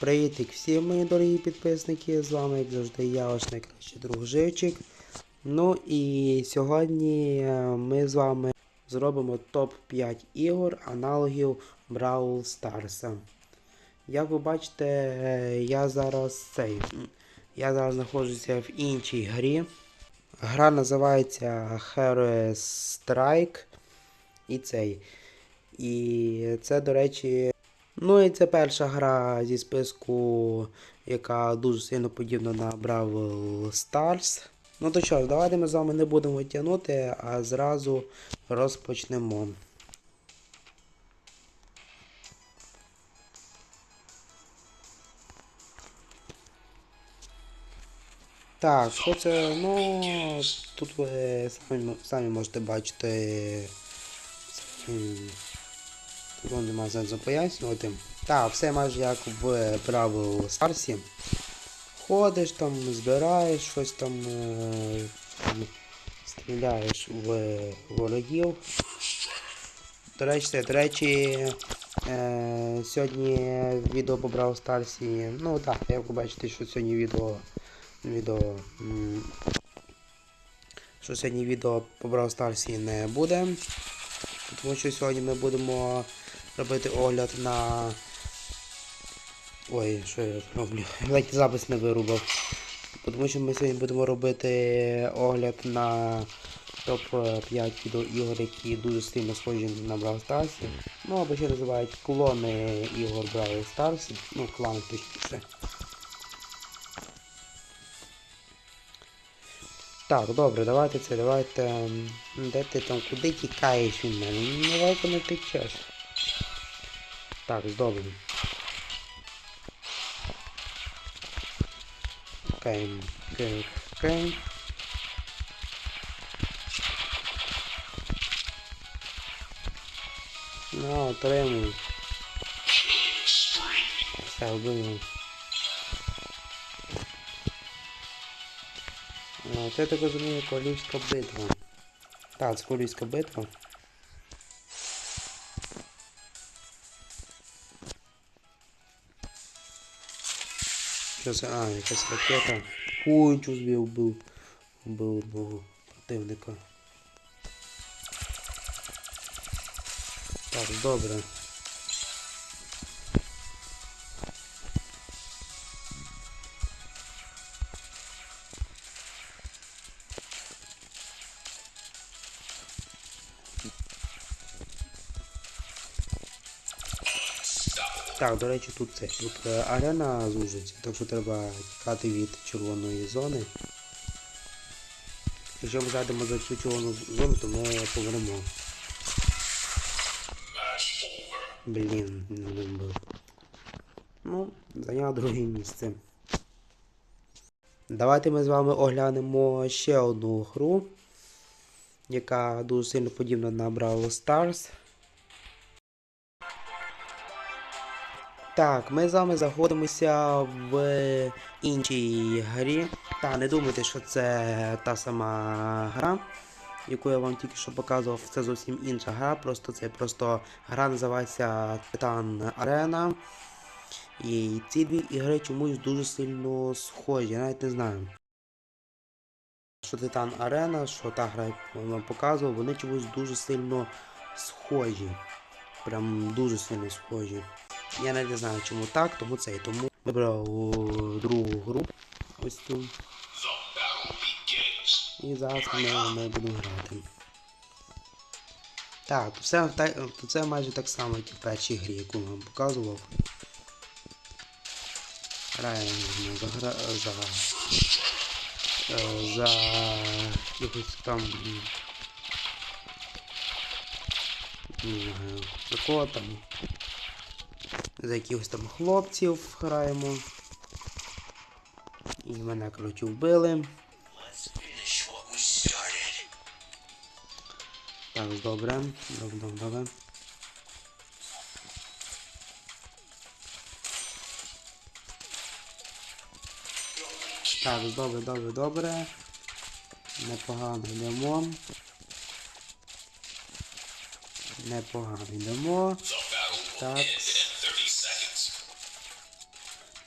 Привітик всім мої дорогі підписники, з вами, як завжди, я ваш найкращий друг Живчик. Ну і сьогодні е, ми з вами зробимо топ-5 ігор аналогів Brawl Stars. Як ви бачите, е, я зараз цей. Я зараз знаходжуся в іншій грі. Гра називається Hero Strike. І цей. І це, до речі, Ну і це перша гра зі списку, яка дуже сильно подібна на Brawl Stars. Ну то що ж, давайте ми з вами не будемо тягнути, а зразу розпочнемо. Так, що це? Ну, тут ви самі, самі можете бачити. Тут немає сенсу пояснювати. Так, все майже як в Brawl Stars. Ходиш там, збираєш щось там, е, стріляєш в ворогів. До речі, до речі, е, сьогодні відео по Brawl Stars. Ну так, як ви бачите, що сьогодні відео. відео що сьогодні відео по Brawl Stars не буде. Тому що сьогодні ми будемо робити огляд на. Ой, що я роблю? Ледь запис не вирубав. Тому що ми сьогодні будемо робити огляд на топ-5 відеоігор, які дуже сильно схожі на Brawl Stars. Ну або ще називають клони ігор Brawl Stars. Ну, клани точніше. Так, добре, давайте це, давайте. Де ти там, куди тікаєш від мене? Ну, Давай не течеш. Так, добре. Окей, окей, окей. Ну, отримуй. Все, вбив. А, Це так розумію, королівська битва. Так, це королівська битва. Що це? А, якась ракета. Ой, нічого собі вбив. Вбив одного противника. Так, добре. Так, до речі, тут це. Тут е, арена зужиться, так що треба тікати від червоної зони. Якщо ми зайдемо за цю червону зону, то ми повернемо. Блін, не вибив. Ну, зайняв друге місце. Давайте ми з вами оглянемо ще одну гру, яка дуже сильно подібна на Brawl Stars. Так, ми з вами знаходимося в іншій грі. Та, не думайте, що це та сама гра, яку я вам тільки що показував. Це зовсім інша гра. Просто це просто гра називається Titan Arena. І ці дві ігри чомусь дуже сильно схожі. Я навіть не знаю. Що Titan Arena, що та гра, я вам показував, вони чомусь дуже сильно схожі. Прям дуже сильно схожі. Я не знаю чому так, тому це і тому вибрав другу гру. Ось цю. І зараз ми, ми будемо грати. Так, то та- то це майже так само, як і в першій грі, яку вам показував. Граємо за за. е, За якось там. Не знаю, за кого там за якихось там хлопців граємо. І мене, коротше, вбили. Так, добре. Добре, добре, добре. Так, добре, добре, добре. Непогано йдемо. Непогано йдемо. Will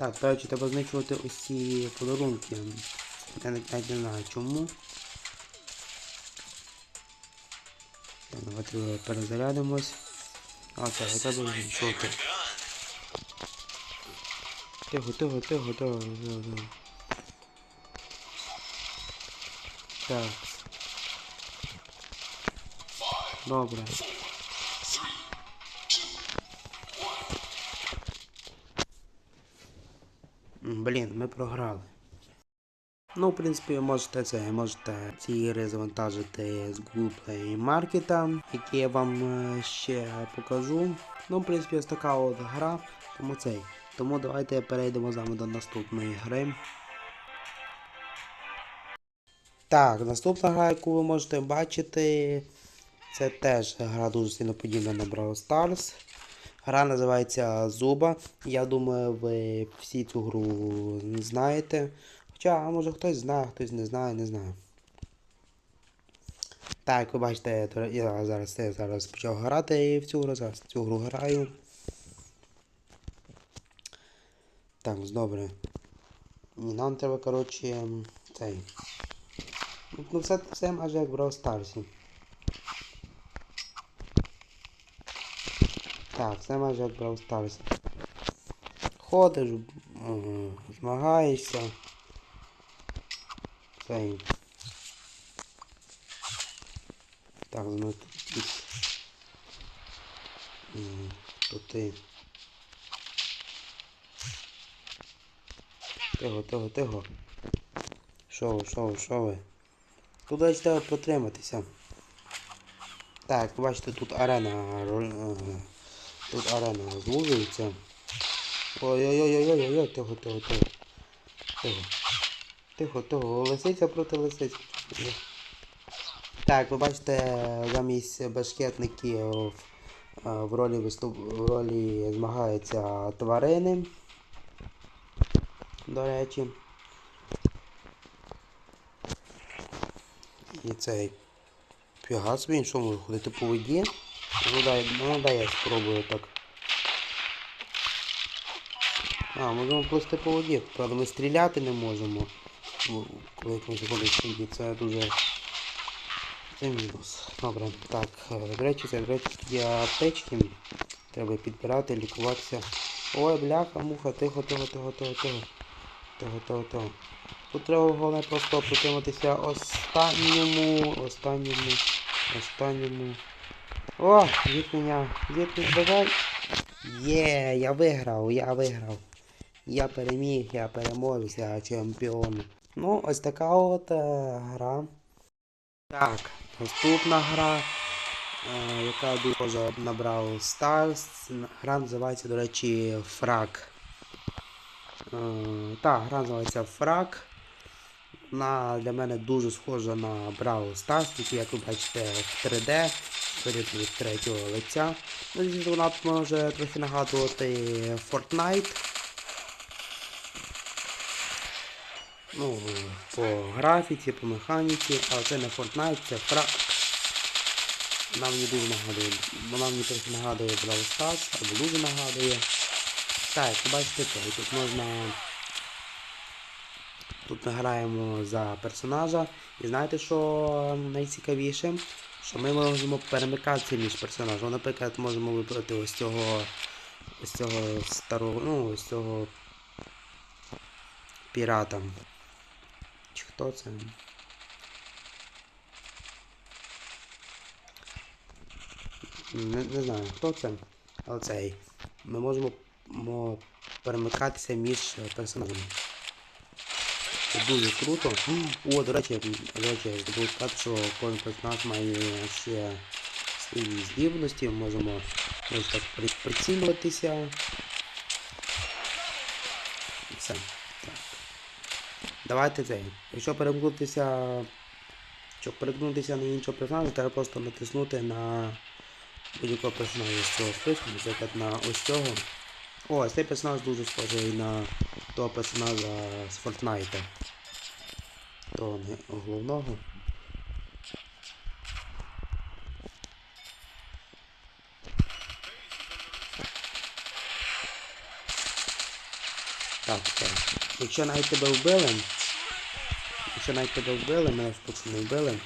Так. end in 30 seconds. Так, перше треба знищувати ось ці подарунки. Я навіть не знаю чому. Так, давайте перезарядимось. А, так, треба знищувати. Тихо, тихо, тихо, тихо, тихо, тихо. Так. Добре. Ми програли. Ну, в принципі, ви можете це, можете ці ігри завантажити з Google Play Market, які я вам е, ще покажу. Ну, в принципі, ось така от гра, тому цей. Тому давайте перейдемо з вами до наступної гри. Так, наступна гра, яку ви можете бачити, це теж гра дуже сильно подібна на Brawl Stars. Гра називається Зуба. Я думаю, ви всі цю гру знаєте. Хоча, може хтось знає, хтось не знає, не знаю. Так, ви бачите, я зараз, я зараз почав грати в цю гру, зараз цю гру граю. Так, добре. І нам треба, коротше, цей. Ну, все, все майже як в Brawl. Так, все майже як Brawl Stars. Ходиш, змагаєшся. Цей. Так, ну тут ти. Тихо, тихо, тихо. Що ви, що ви, що ви? Тут десь треба протриматися. Так, бачите, тут арена. Тут арена звужується. Ой-ой-ой-ой-ой-ой, тихо, тихо, тихо. Тихо. Тихо, тихо, лисиця проти лисиці. Так, ви бачите, замість башкетників е, в ролі виступ... в ролі змагаються тварини. До речі. І цей. Фіга собі, він що може ходити по воді? Ну дай, ну дай я спробую так. А, можемо плисти по воді. Правда, ми стріляти не можемо. Коли ми заходить по це дуже. Це мінус. Добре, так, е, до речі, це, до речі, тут аптечки. Треба підбирати, лікуватися. Ой, бляха, муха, тихо, тихо, тихо, тихо, тихо. Тихо, тихо, тихо. Тут треба головне просто притриматися останньому, останньому, останньому. О, від мене, від мене, давай. Є, я виграв, я виграв. Я переміг, я переможець, я чемпіон. Ну, ось така от е, гра. Так, наступна гра, е, яка дуже схожа на Brawl Stars. Гра називається, до речі, Фраг. Е, так, гра називається Фраг. Вона для мене дуже схожа на Brawl Stars, тільки як ви бачите в 3D, перед від третього лиця. Ну, звісно, вона може трохи нагадувати Fortnite. Ну, по графіці, по механіці, але це не Fortnite, це Фраг. Вона мені дуже нагадує. Вона мені трохи нагадує Brawl Stars, або дуже нагадує. Так, бачите, тут можна. Тут ми граємо за персонажа. І знаєте, що найцікавіше? Що ми можемо перемикатися між персонажами. Наприклад, можемо вибрати ось цього ось цього старого, ну, ось цього пірата. Чи хто це? Не, не знаю, хто це, але цей. Ми можемо перемикатися між персонажами. Дуже круто. О, до речі, до речі, я забув сказати, що кожен персонаж має ще свої здібності, можемо так при- все. Так. Давайте цей. Якщо перемкнутися. Щоб перемкнутися на іншого персонажа, треба просто натиснути на будь-якого персонажа з цього списку, наприклад, на ось цього. О, цей персонаж дуже схожий на того персонажа з Fortnite. Того головного. Так, так. Якщо навіть тебе вбили, якщо навіть тебе вбили, мене поки не вбили.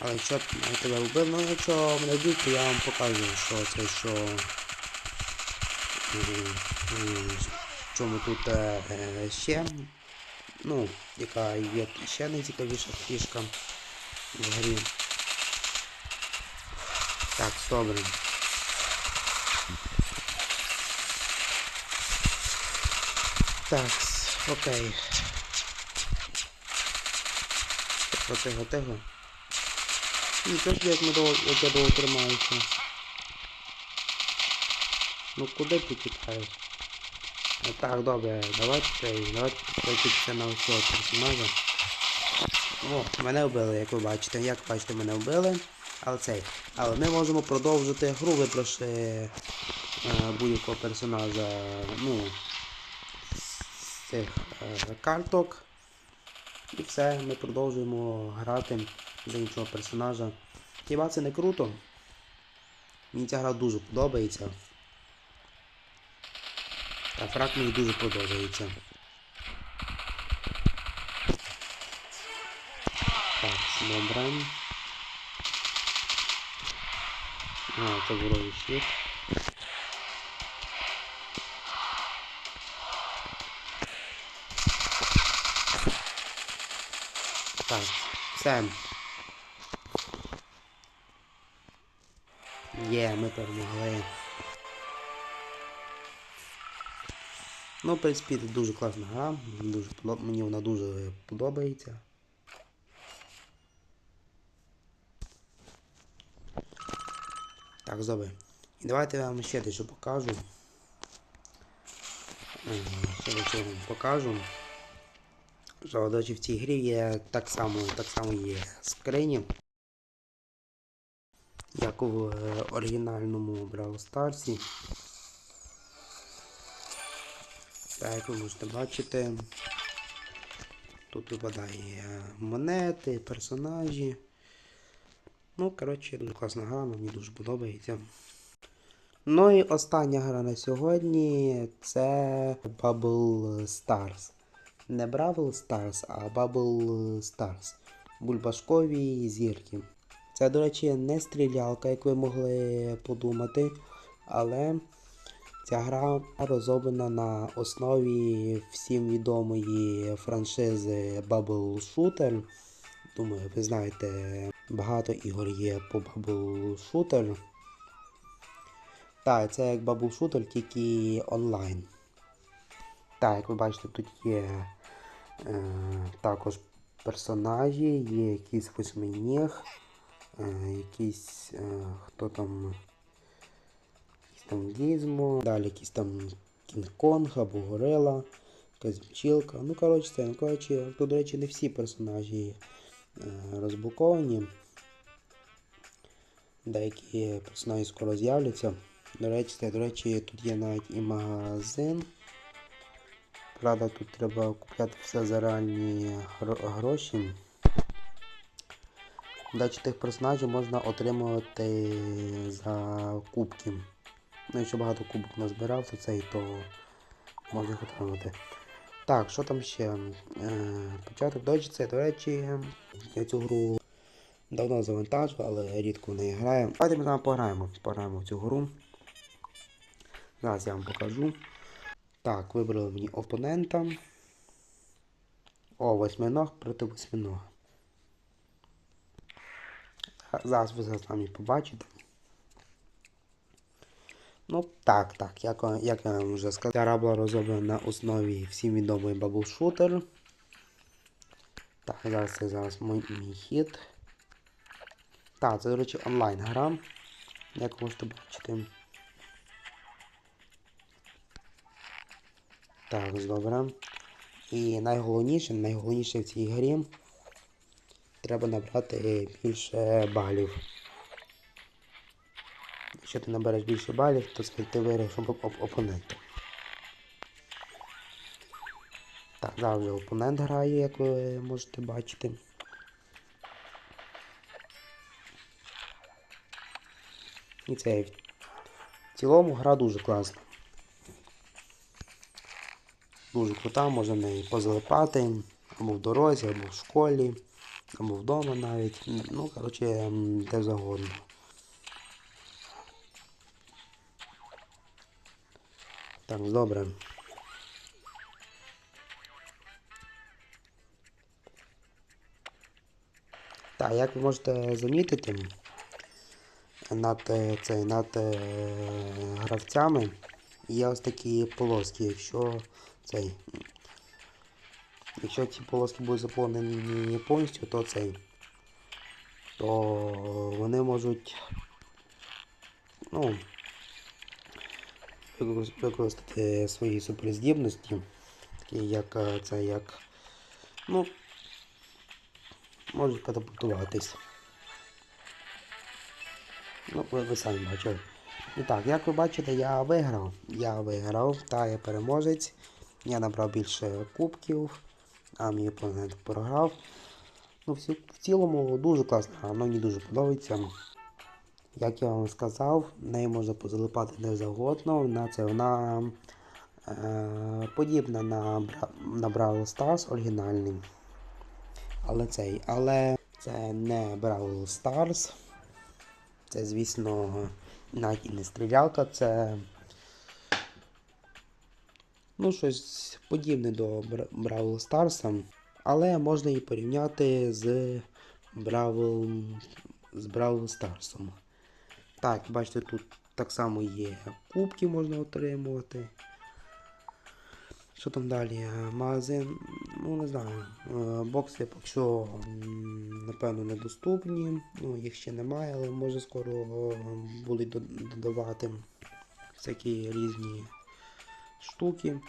Але якщо навіть тебе вбили, ну якщо мене вб'ють, то я вам покажу, що це що. М, м, чому тут е, е, ще. Ну, яка є ще найцікавіша фішка в грі. Так, добре. Так, окей. Тихо, тихо. Нічого ж як ми довго, як я довго тримаюся. Ну куди ти тікаєш? А, Так, добре, давайте давайте переключитися на цього персонажа. О, мене вбили, як ви бачите. Як бачите, мене вбили. Але цей. Але ми можемо продовжити гру, вибравши е, будь-якого персонажа. Ну, з цих е, карток. І все, ми продовжуємо грати за іншого персонажа. Хіба це не круто? Мені ця гра дуже подобається. Та фраг мені дуже подобається. Так, добре. А, це ворожий щит. Так, все. Є, ми перемогли. Ну, в принципі, це дуже класна гра. Дуже. Мені вона дуже подобається. Так, добре. І давайте я вам ще дещо покажу. Ще дещо вам покажу. Що, до речі, в цій грі є так само, так само є скрині. Як у е, оригінальному Brawl Stars. Так, як ви можете бачити, тут випадає монети, персонажі. Ну, коротше, дуже класна гра, мені дуже подобається. Ну і остання гра на сьогодні це Bubble Stars. Не Бравл Stars, а Bubble Stars. Бульбашкові зірки. Це, до речі, не стрілялка, як ви могли подумати, але ця гра розроблена на основі всім відомої франшизи Bubble Shooter. Думаю, ви знаєте, багато ігор є по Bubble Shooter. Так, це як Bubble Shooter, тільки онлайн. Так, як ви бачите, тут є е, також персонажі, є якийсь восьминіг, е, якийсь е, хто там. Там далі якийсь там Кінг-Конг або Горила, якась бджілка. Ну, коротше, це, ну, коротше, тут, до речі, не всі персонажі е, розблоковані. Деякі персонажі скоро з'являться. До речі, це, до речі, тут є навіть і магазин. Правда, тут треба купляти все за реальні гроші. Дачі тих персонажів можна отримувати за кубки. Ну, якщо багато кубок назбирав, то цей, то можна їх отримати. Так, що там ще? Е, початок дочі це, до речі, я цю гру давно завантажив, але рідко в неї граю. Давайте ми вами пограємо. Пограємо в цю гру. Зараз я вам покажу. Так, вибрали мені опонента. О, восьминог проти восьминога. Зараз ви зараз самі побачите. Ну, так, так, як, як я вам вже сказав, ця гра була розроблена на основі всім Bubble Shooter. Так, зараз це зараз мій, мій хід. Так, це, до речі, онлайн гра. Як можете бачити. Так, добре. І найголовніше, найголовніше в цій грі треба набрати більше балів. Якщо ти набереш більше балів, то ти виграєш оп оп опонента. Так, вже опонент грає, як ви можете бачити. І це в цілому гра дуже класна. дуже крута, можна в позалипати або в дорозі, або в школі, або вдома навіть. Ну, коротше, м, де Так, добре. Так, як ви можете замітити, над, е, цей, над е, гравцями є ось такі полоски. Якщо цей. Якщо ці полоски будуть заповнені повністю, то цей. То вони можуть. Ну. Використ- Використати свої суперздібності. Такі як е, це як. Ну. Можуть катапультуватись. Ну, ви, ви самі бачили. І так, як ви бачите, я виграв. Я виграв, та я переможець. Я набрав більше кубків, а мій опонент програв. Ну, в цілому дуже класна гра, мені дуже подобається. Як я вам сказав, нею можна позалипати де завгодно. Вона це вона е, подібна на, на Brawl Stars оригінальний. Але цей, але це не Brawl Stars. Це, звісно, навіть і не стрілялка, це. Ну, щось подібне до Бравл Старса, але можна її порівняти з Бравл з Бравл Старсом. Так, бачите, тут так само є кубки можна отримувати. Що там далі? Е, Магазин, ну не знаю. Е, Бокси поки що напевно недоступні. Ну, їх ще немає, але може скоро е, будуть додавати всякі різні штуки.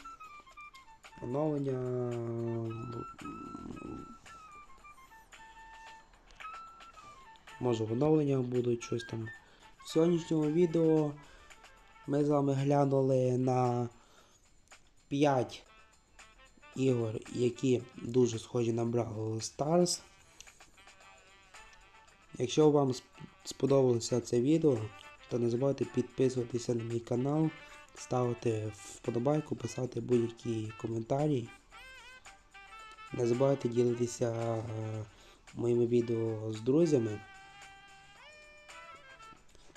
Оновлення. Може в оновленнях будуть щось там. В сьогоднішньому відео ми з вами глянули на 5 ігор, які дуже схожі на Brawl Stars. Якщо вам сподобалося це відео, то не забувайте підписуватися на мій канал, ставити вподобайку, писати будь-які коментарі. Не забувайте ділитися е, моїми відео з друзями.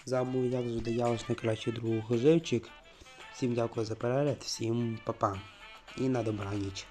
Забув, як завжди, я ваш найкращий друг Живчик. Всім дякую за перегляд, всім па-па. І на добраніч.